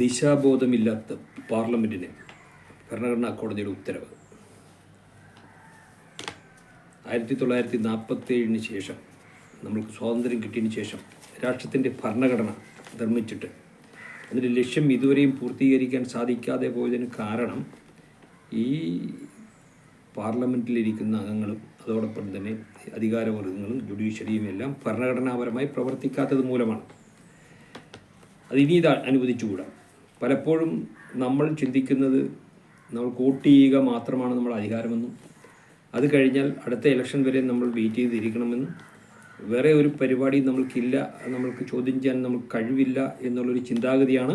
ദിശാബോധമില്ലാത്ത പാർലമെന്റിന് ഭരണഘടനാ കോടതിയുടെ ഉത്തരവ്. ആയിരത്തി തൊള്ളായിരത്തി നാൽപ്പത്തേഴിന് ശേഷം നമ്മൾക്ക് സ്വാതന്ത്ര്യം കിട്ടിയതിന് ശേഷം രാഷ്ട്രത്തിന്റെ ഭരണഘടന നിർമ്മിച്ചിട്ട് അതിന്റെ ലക്ഷ്യം ഇതുവരെയും പൂർത്തീകരിക്കാൻ സാധിക്കാതെ പോയതിന് കാരണം ഈ പാർലമെന്റിലിരിക്കുന്ന അംഗങ്ങളും അതോടൊപ്പം തന്നെ അധികാരവർഗങ്ങളും ജുഡീഷ്യറിയും എല്ലാം ഭരണഘടനാപരമായി പ്രവർത്തിക്കാത്തത് മൂലമാണ്. അത് ഇനി ഇത് അനുവദിച്ചുകൂടാ. പലപ്പോഴും നമ്മൾ ചിന്തിക്കുന്നത് നമ്മൾ വോട്ട് ചെയ്യുക മാത്രമാണ് നമ്മൾ അധികാരമെന്നും അത് കഴിഞ്ഞാൽ അടുത്ത ഇലക്ഷൻ വരെ നമ്മൾ വെയിറ്റ് ചെയ്തിരിക്കണമെന്നും വേറെ ഒരു പരിപാടി നമ്മൾക്കില്ല നമ്മൾക്ക് ചോദ്യം ചെയ്യാൻ നമുക്ക് കഴിവില്ല എന്നുള്ളൊരു ചിന്താഗതിയാണ്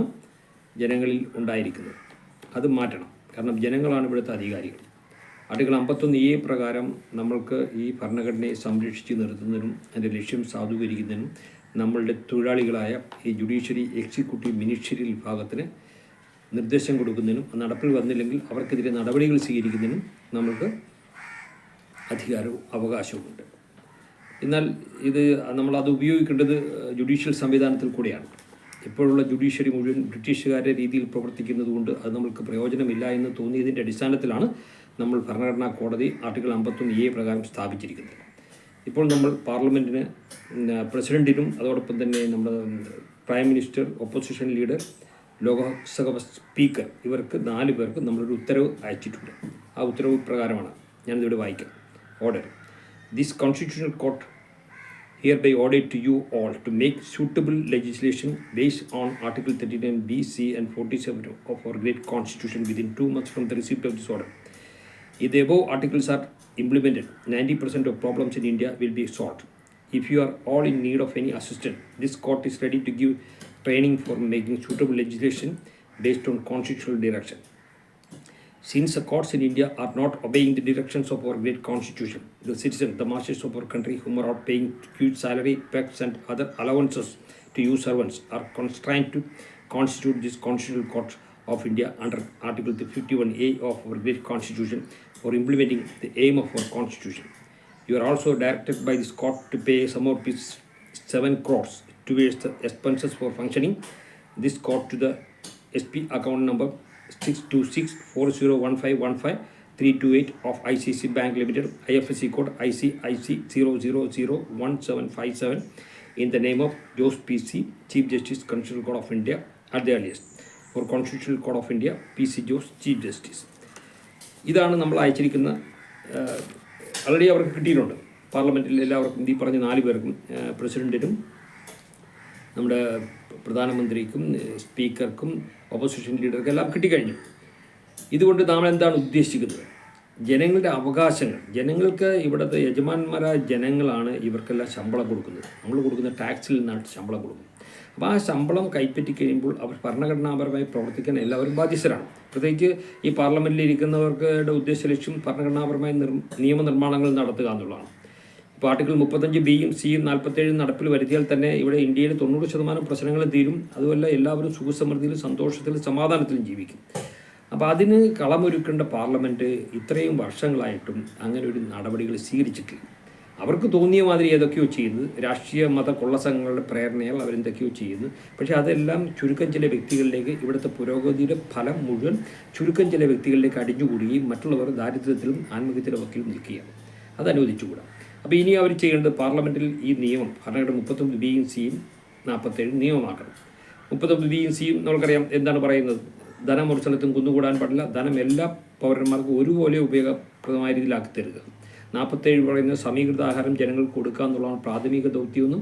ജനങ്ങളിൽ ഉണ്ടായിരിക്കുന്നത്. അത് മാറ്റണം. കാരണം ജനങ്ങളാണ് ഇവിടുത്തെ അധികാരികൾ. ആർട്ടിക്കിൾ അമ്പത്തൊന്ന് എ പ്രകാരം നമ്മൾക്ക് ഈ ഭരണഘടനയെ സംരക്ഷിച്ച് നിർത്തുന്നതിനും അതിന്റെ ലക്ഷ്യം സാധൂകരിക്കുന്നതിനും നമ്മളുടെ തൊഴിലാളികളായ ഈ ജുഡീഷ്യറി എക്സിക്യൂട്ടീവ് മിനിസ്റ്ററി വിഭാഗത്തിന് നിർദ്ദേശം കൊടുക്കുന്നതിനും നടപ്പിൽ വന്നില്ലെങ്കിൽ അവർക്കെതിരെ നടപടികൾ സ്വീകരിക്കുന്നതിനും നമ്മൾക്ക് അധികാരവും അവകാശവുമുണ്ട്. എന്നാൽ ഇത് നമ്മളത് ഉപയോഗിക്കേണ്ടത് ജുഡീഷ്യൽ സംവിധാനത്തിൽ കൂടെയാണ്. ഇപ്പോഴുള്ള ജുഡീഷ്യറി മുഴുവൻ ബ്രിട്ടീഷുകാരുടെ രീതിയിൽ പ്രവർത്തിക്കുന്നതുകൊണ്ട് അത് നമ്മൾക്ക് പ്രയോജനമില്ല എന്ന് തോന്നിയതിന്റെ അടിസ്ഥാനത്തിലാണ് നമ്മൾ ഭരണഘടനാ കോടതി ആർട്ടിക്കിൾ അമ്പത്തൊന്ന് എ പ്രകാരം സ്ഥാപിച്ചിരിക്കുന്നത്. ഇപ്പോൾ നമ്മൾ പാർലമെന്റിന് പ്രസിഡന്റിനും അതോടൊപ്പം തന്നെ നമ്മുടെ prime minister opposition leader Loksabha speaker ഇവർക്ക് നാല് പേർക്ക് നമ്മളൊരു ഉത്തരവ് അയച്ചിട്ടുണ്ട് ആ ഉത്തരവ് പ്രകാരമാണ് ഞാനിതിവിടെ വായിക്കാം order this constitutional court hereby order to you all to make suitable legislation based on Article 39 B, C, and 47 of our great Constitution within two months from the receipt of this order. If the above articles are implemented, 90% of problems in India will be solved. If you are all in need of any assistance, this court is ready to give training for making suitable legislation based on constitutional direction. Since the courts in India are not obeying the directions of our great constitution, the citizens, the masters of our country, whom are out paying huge salary, pecks, and other allowances to you servants, are constrained to constitute this constitutional court of India under Article 51A of our great constitution for implementing the aim of our constitution. You are also directed by this court to pay some of its seven crores towards the expenses for functioning this court to the SP account number 626401515 328 of ICC Bank Limited, IFSC code ICIC 0001757 in the name of Jose PC, Chief Justice, Constitutional Court of India at the earliest. For Constitutional Court of India, PC Jose, Chief Justice. ഇതാണ് നമ്മൾ അയച്ചിരിക്കുന്ന already അവർക്ക് കിട്ടിയിട്ടുണ്ട്. പാർലമെന്റിൽ എല്ലാവർക്കും ഈ പറഞ്ഞ നാല് പേർക്കും പ്രസിഡന്റിനും നമ്മുടെ പ്രധാനമന്ത്രിക്കും സ്പീക്കർക്കും ഓപ്പോസിഷൻ ലീഡർക്കും എല്ലാം കിട്ടിക്കഴിഞ്ഞു. ഇതുകൊണ്ട് നാം എന്താണ് ഉദ്ദേശിക്കുന്നത്? ജനങ്ങളുടെ അവകാശങ്ങൾ ജനങ്ങൾക്ക് ഇവിടുത്തെ യജമാന്മാരായ ജനങ്ങളാണ് ഇവർക്കെല്ലാം ശമ്പളം കൊടുക്കുന്നത്. നമ്മൾ കൊടുക്കുന്ന ടാക്സിൽ നിന്നാണ് ശമ്പളം കൊടുക്കുന്നത്. അപ്പോൾ ആ ശമ്പളം കൈപ്പറ്റി കഴിയുമ്പോൾ അവർ ഭരണഘടനാപരമായി പ്രവർത്തിക്കാൻ എല്ലാവരും ബാധ്യസ്ഥരാണ്. പ്രത്യേകിച്ച് ഈ പാർലമെന്റിൽ ഇരിക്കുന്നവർക്ക് ഉദ്ദേശ ലക്ഷ്യം ഭരണഘടനാപരമായ നിർ നിയമനിർമ്മാണങ്ങൾ നടത്തുക എന്നുള്ളതാണ്. ഇപ്പോൾ ആർട്ടിക്കിൾ മുപ്പത്തഞ്ച് ബിയും സിയും നാൽപ്പത്തേഴും നടപ്പിൽ വരുത്തിയാൽ തന്നെ ഇവിടെ ഇന്ത്യയിൽ തൊണ്ണൂറ് ശതമാനം പ്രശ്നങ്ങളും തീരും. അതുമല്ല എല്ലാവരും സുഖസമൃദ്ധിയിലും സന്തോഷത്തിലും സമാധാനത്തിലും ജീവിക്കും. അപ്പോൾ അതിന് കളമൊരുക്കേണ്ട പാർലമെന്റ് ഇത്രയും വർഷങ്ങളായിട്ടും അങ്ങനെ ഒരു നടപടികൾ സ്വീകരിച്ചിട്ടില്ല. അവർക്ക് തോന്നിയ മാതിരി ഏതൊക്കെയോ ചെയ്യുന്നത് രാഷ്ട്രീയ മത കൊള്ളസംഘങ്ങളുടെ പ്രേരണയാൽ അവരെന്തൊക്കെയോ ചെയ്യുന്നു പക്ഷേ അതെല്ലാം ചുരുക്കം ചില വ്യക്തികളിലേക്ക് ഇവിടുത്തെ പുരോഗതിയുടെ ഫലം മുഴുവൻ ചുരുക്കം ചില വ്യക്തികളിലേക്ക് അടിഞ്ഞുകൂടുകയും മറ്റുള്ളവർ ദാരിദ്ര്യത്തിലും ആത്മഹത്യയുടെ വക്കിലും നിൽക്കുകയാണ്. അത് അനുവദിച്ചുകൂടാ. അപ്പോൾ ഇനി അവർ ചെയ്യേണ്ടത് പാർലമെന്റിൽ ഈ നിയമം ഭരണഘടന മുപ്പത്തൊമ്പത് ബിയും സിയും നാൽപ്പത്തേഴ് നിയമമാക്കണം. മുപ്പത്തൊമ്പത് ബിയും സിയും നമുക്കറിയാം എന്താണ് പറയുന്നത്? ധനം ഒരു സ്ഥലത്തും കുന്നുകൂടാൻ പാടില്ല. ധനം എല്ലാ പൗരന്മാർക്കും ഒരുപോലെ ഉപയോഗപ്രദമായ രീതിയിലാക്കി തരിക. നാൽപ്പത്തേഴ് പറയുന്ന സമീകൃത ആഹാരം ജനങ്ങൾക്ക് കൊടുക്കുക എന്നുള്ളതാണ് പ്രാഥമിക ദൗത്യമെന്നും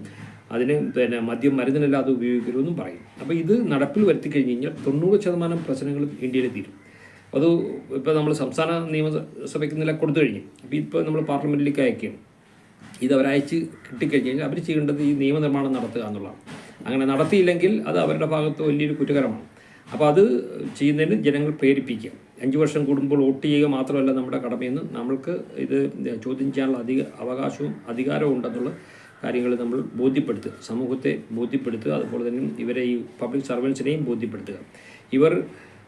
അതിന് പിന്നെ മദ്യം മരുന്നിനല്ലാതെ ഉപയോഗിക്കരുതെന്നും പറയും. അപ്പോൾ ഇത് നടപ്പിൽ വരുത്തി കഴിഞ്ഞ് കഴിഞ്ഞാൽ തൊണ്ണൂറ് ശതമാനം പ്രശ്നങ്ങളും ഇന്ത്യയിൽ തീരും. അത് ഇപ്പോൾ നമ്മൾ സംസ്ഥാന നിയമസഭയ്ക്ക് നില കൊടുത്തു കഴിഞ്ഞു. അപ്പോൾ ഇപ്പോൾ നമ്മൾ പാർലമെന്റിലേക്ക് അയക്കുകയാണ്. ഇത് അവരയച്ച് കിട്ടിക്കഴിഞ്ഞ് കഴിഞ്ഞാൽ അവർ ചെയ്യേണ്ടത് ഈ നിയമനിർമ്മാണം നടത്തുക എന്നുള്ളതാണ്. അങ്ങനെ നടത്തിയില്ലെങ്കിൽ അത് അവരുടെ ഭാഗത്ത് വലിയൊരു കുറ്റകരമാണ്. അപ്പോൾ അത് ചെയ്യുന്നതിന് ജനങ്ങൾ പ്രേരിപ്പിക്കുക. അഞ്ച് വർഷം കൂടുമ്പോൾ വോട്ട് ചെയ്യുക മാത്രമല്ല നമ്മുടെ കടമയെന്ന് നമ്മൾക്ക് ഇത് ചോദ്യം ചെയ്യാനുള്ള അധിക അവകാശവും അധികാരവും ഉണ്ടെന്നുള്ള കാര്യങ്ങൾ നമ്മൾ ബോധ്യപ്പെടുത്തുക. സമൂഹത്തെ ബോധ്യപ്പെടുത്തുക. അതുപോലെ തന്നെ ഇവരെ ഈ പബ്ലിക് സർവൻസിനെയും ബോധ്യപ്പെടുത്തുക. ഇവർ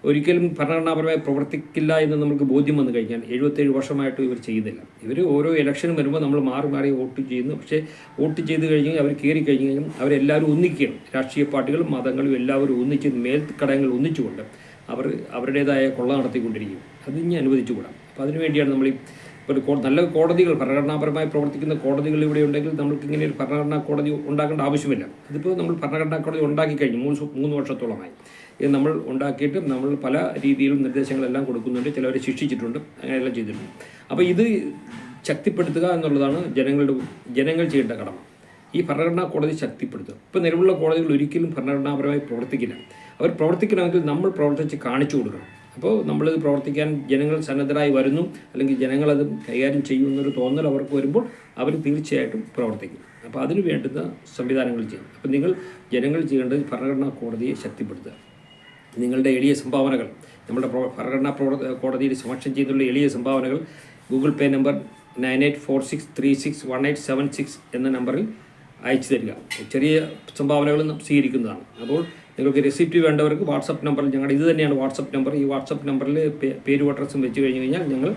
ഒരിക്കലും ഭരണഘടനാപരമായി പ്രവർത്തിക്കില്ല എന്ന് നമുക്ക് ബോധ്യം വന്നു കഴിഞ്ഞാൽ എഴുപത്തേഴ് വർഷമായിട്ട് ഇവർ ചെയ്തില്ല. ഇവർ ഓരോ ഇലക്ഷനും വരുമ്പോൾ നമ്മൾ മാറി മാറി വോട്ട് ചെയ്യുന്നു. പക്ഷേ വോട്ട് ചെയ്ത് കഴിഞ്ഞ് അവർ കയറി കഴിഞ്ഞ് കഴിഞ്ഞാൽ അവരെല്ലാവരും ഒന്നിക്കുകയും രാഷ്ട്രീയ പാർട്ടികളും മതങ്ങളും എല്ലാവരും ഒന്നിച്ച് മേൽക്കടയങ്ങൾ ഒന്നിച്ചുകൊണ്ട് അവർ അവരുടേതായ കൊള്ള നടത്തിക്കൊണ്ടിരിക്കും. അത് ഇനി അനുവദിച്ചുകൂടാം. അപ്പോൾ അതിനുവേണ്ടിയാണ് നമ്മൾ കോ- നല്ല കോടതികൾ ഭരണഘടനാപരമായി പ്രവർത്തിക്കുന്ന കോടതികൾ ഇവിടെ ഉണ്ടെങ്കിൽ നമ്മൾക്ക് ഇങ്ങനെ ഒരു ഭരണഘടനാ കോടതി ഉണ്ടാക്കേണ്ട ആവശ്യമില്ല. ഇതിപ്പോൾ നമ്മൾ ഭരണഘടനാ കോടതി ഉണ്ടാക്കി കഴിഞ്ഞു മൂന്ന് മൂന്ന് വർഷത്തോളമായി. ഇത് നമ്മൾ ഉണ്ടാക്കിയിട്ട് നമ്മൾ പല രീതിയിലും നിർദ്ദേശങ്ങളെല്ലാം കൊടുക്കുന്നുണ്ട്. ചിലവരെ ശിക്ഷിച്ചിട്ടുണ്ട്. അങ്ങനെയെല്ലാം ചെയ്തിട്ടുണ്ട്. അപ്പോൾ ഇത് ശക്തിപ്പെടുത്തുക എന്നുള്ളതാണ് ജനങ്ങളുടെ ജനങ്ങൾ ചെയ്യേണ്ട കടമ. ഈ ഭരണഘടനാ കോടതി ശക്തിപ്പെടുത്തുക. ഇപ്പോൾ നിലവിലുള്ള കോടതികൾ ഒരിക്കലും ഭരണഘടനാപരമായി പ്രവർത്തിക്കില്ല. അവർ പ്രവർത്തിക്കണമെങ്കിൽ നമ്മൾ പ്രവർത്തിച്ച് കാണിച്ചു കൊടുക്കണം. അപ്പോൾ നമ്മളിത് പ്രവർത്തിക്കാൻ ജനങ്ങൾ സന്നദ്ധരായി വരുന്നു അല്ലെങ്കിൽ ജനങ്ങളത് കൈകാര്യം ചെയ്യുമെന്നൊരു തോന്നൽ അവർക്ക് വരുമ്പോൾ അവർ തീർച്ചയായിട്ടും പ്രവർത്തിക്കും. അപ്പോൾ അതിന് വേണ്ടുന്ന സംവിധാനങ്ങൾ ചെയ്യും അപ്പോൾ നിങ്ങൾ ജനങ്ങൾ ചെയ്യേണ്ടത് ഭരണഘടനാ കോടതിയെ ശക്തിപ്പെടുത്തുക. നിങ്ങളുടെ എളിയ സംഭാവനകൾ നമ്മുടെ ഭരണഘടനാ പ്രവർ- കോടതിയിൽ സമക്ഷം ചെയ്തുള്ള എളിയ സംഭാവനകൾ Google Pay number nine eight four six three six one eight seven six എന്ന നമ്പറിൽ അയച്ചു തരിക. ചെറിയ സംഭാവനകൾ സ്വീകരിക്കുന്നതാണ്. അപ്പോൾ നിങ്ങൾക്ക് റെസിപ്റ്റ് വേണ്ടവർക്ക് വാട്സപ്പ് നമ്പറിൽ ഞങ്ങളുടെ ഇത് തന്നെയാണ് വാട്സപ്പ് നമ്പർ ഈ വാട്സപ്പ് നമ്പറിൽ പേരും അഡ്രസ്സും വെച്ച് കഴിഞ്ഞ് കഴിഞ്ഞാൽ ഞങ്ങൾ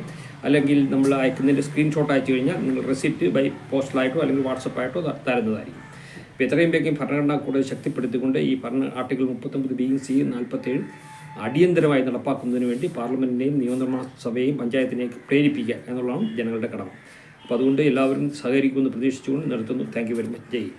അല്ലെങ്കിൽ നമ്മൾ അയക്കുന്നതിന്റെ സ്ക്രീൻഷോട്ട് അയച്ചു കഴിഞ്ഞാൽ നിങ്ങൾ റെസിപ്റ്റ് ബൈ പോസ്റ്റലായിട്ടോ അല്ലെങ്കിൽ വാട്സപ്പായിട്ടോ തരുന്നതായിരിക്കും. അപ്പോൾ എത്രയും വേഗം ഭരണഘടന കൂടുതൽ ശക്തിപ്പെടുത്തിക്കൊണ്ട് ഈ ഭരണ ആർട്ടിക്കിൾ മുപ്പത്തൊമ്പത് ബിയും സി നാൽപ്പത്തേഴ് അടിയന്തരമായി നടപ്പാക്കുന്നതിന് വേണ്ടി പാർലമെന്റിനെയും നിയമനിർമ്മാണ സഭയെയും പഞ്ചായത്തിനെയും പ്രേരിപ്പിക്കുക എന്നുള്ളതാണ് ജനങ്ങളുടെ കടമ. അപ്പോൾ അതുകൊണ്ട് എല്ലാവരും സഹകരിക്കുമെന്ന് പ്രതീക്ഷിച്ചുകൊണ്ട് നിർത്തുന്നു. Thank you very much Jai